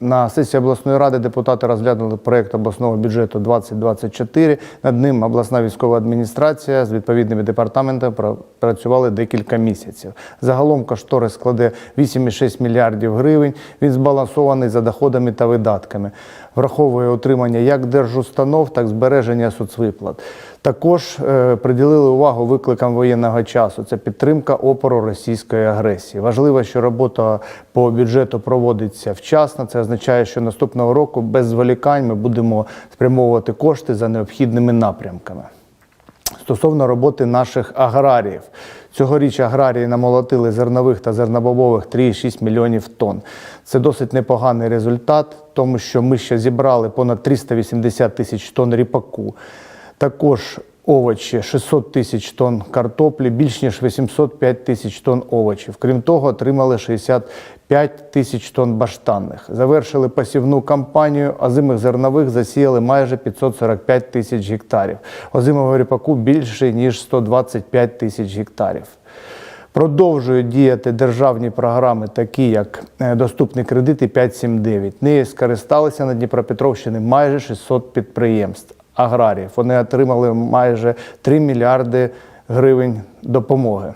На сесії обласної ради депутати розглянули проєкт обласного бюджету 2024. Над ним обласна військова адміністрація з відповідними департаментами працювали декілька місяців. Загалом кошторис складе 8,6 мільярдів гривень. Він збалансований за доходами та видатками, враховує утримання як держустанов, так і збереження соцвиплат. Також е, приділили увагу викликам воєнного часу. Це підтримка опору російської агресії. Важливо, що робота по бюджету проводиться вчасно. Це означає, що наступного року без зволікань ми будемо спрямовувати кошти за необхідними напрямками. Стосовно роботи наших аграріїв. Цьогоріч аграрії намолотили зернових та зернобобових 3,6 мільйонів тонн. Це досить непоганий результат, тому що ми ще зібрали понад 380 тисяч тонн ріпаку. Також овочі 600 тисяч тонн картоплі, більш ніж 805 тисяч тонн овочів. Крім того, отримали 65 тисяч тонн баштанних. Завершили посівну кампанію, озимих зернових засіяли майже 545 тисяч гектарів. Озимого ріпаку більше ніж 125 тисяч гектарів. Продовжують діяти державні програми, такі як е, доступні кредити 5.7.9. Нею скористалися на Дніпропетровщині майже 600 підприємств аграріїв. Вони отримали майже 3 мільярди гривень допомоги.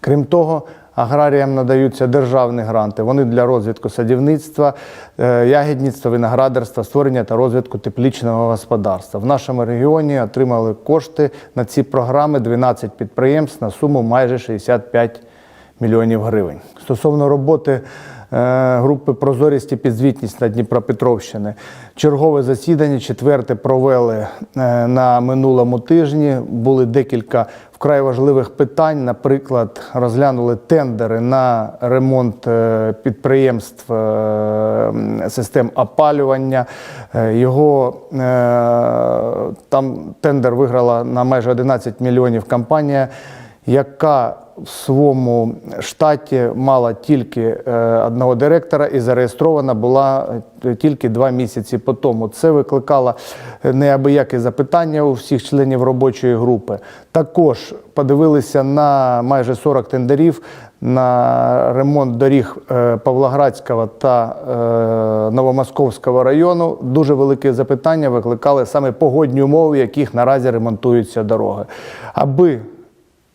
Крім того, аграріям надаються державні гранти. Вони для розвитку садівництва, е, ягідництва, виноградарства, створення та розвитку теплічного господарства. В нашому регіоні отримали кошти на ці програми 12 підприємств на суму майже 65 мільйонів гривень. Стосовно роботи групи Прозорість і підзвітність на Дніпропетровщини. Чергове засідання, четверте, провели е, на минулому тижні. Були декілька вкрай важливих питань. Наприклад, розглянули тендери на ремонт е, підприємств е, систем опалювання. Е, Його е, там тендер виграла на майже 11 мільйонів компанія яка в своєму штаті мала тільки е, одного директора і зареєстрована була е, тільки два місяці по тому. Це викликало неабиякі запитання у всіх членів робочої групи. Також подивилися на майже 40 тендерів на ремонт доріг е, Павлоградського та е, Новомосковського району. Дуже велике запитання викликали саме погодні умови, в яких наразі ремонтуються дороги. Аби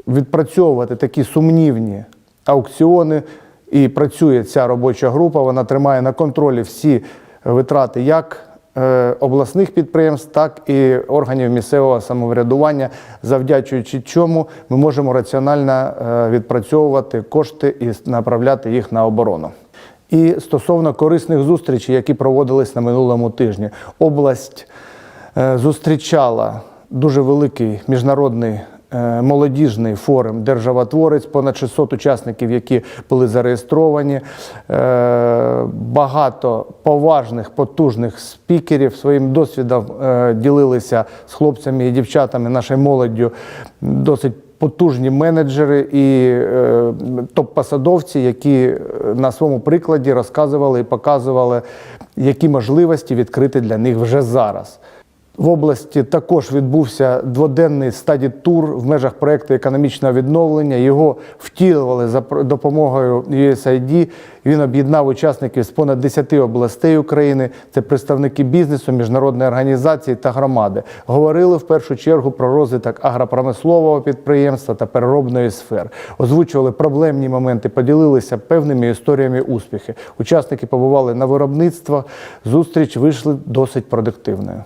відпрацьовувати такі сумнівні аукціони. І працює ця робоча група. Вона тримає на контролі всі витрати як е, обласних підприємств, так і органів місцевого самоврядування, завдячуючи чому ми можемо раціонально е, відпрацьовувати кошти і направляти їх на оборону. І стосовно корисних зустрічей, які проводились на минулому тижні, область е, зустрічала дуже великий міжнародний молодіжний форум Державотворець, понад 600 учасників, які були зареєстровані. Е, Багато поважних, потужних спікерів своїм досвідом е, ділилися з хлопцями і дівчатами, нашою молоддю. Досить потужні менеджери і е, топ-посадовці, які е, на своєму прикладі розказували і показували, які можливості відкрити для них вже зараз. В області також відбувся дводенний стаді тур в межах проєкту економічного відновлення. Його втілювали за допомогою USAID. Він об'єднав учасників з понад 10 областей України. Це представники бізнесу, міжнародної організації та громади. Говорили в першу чергу про розвиток агропромислового підприємства та переробної сфер. Озвучували проблемні моменти, поділилися певними історіями успіхи. Учасники побували на виробництво. Зустріч вийшли досить продуктивною.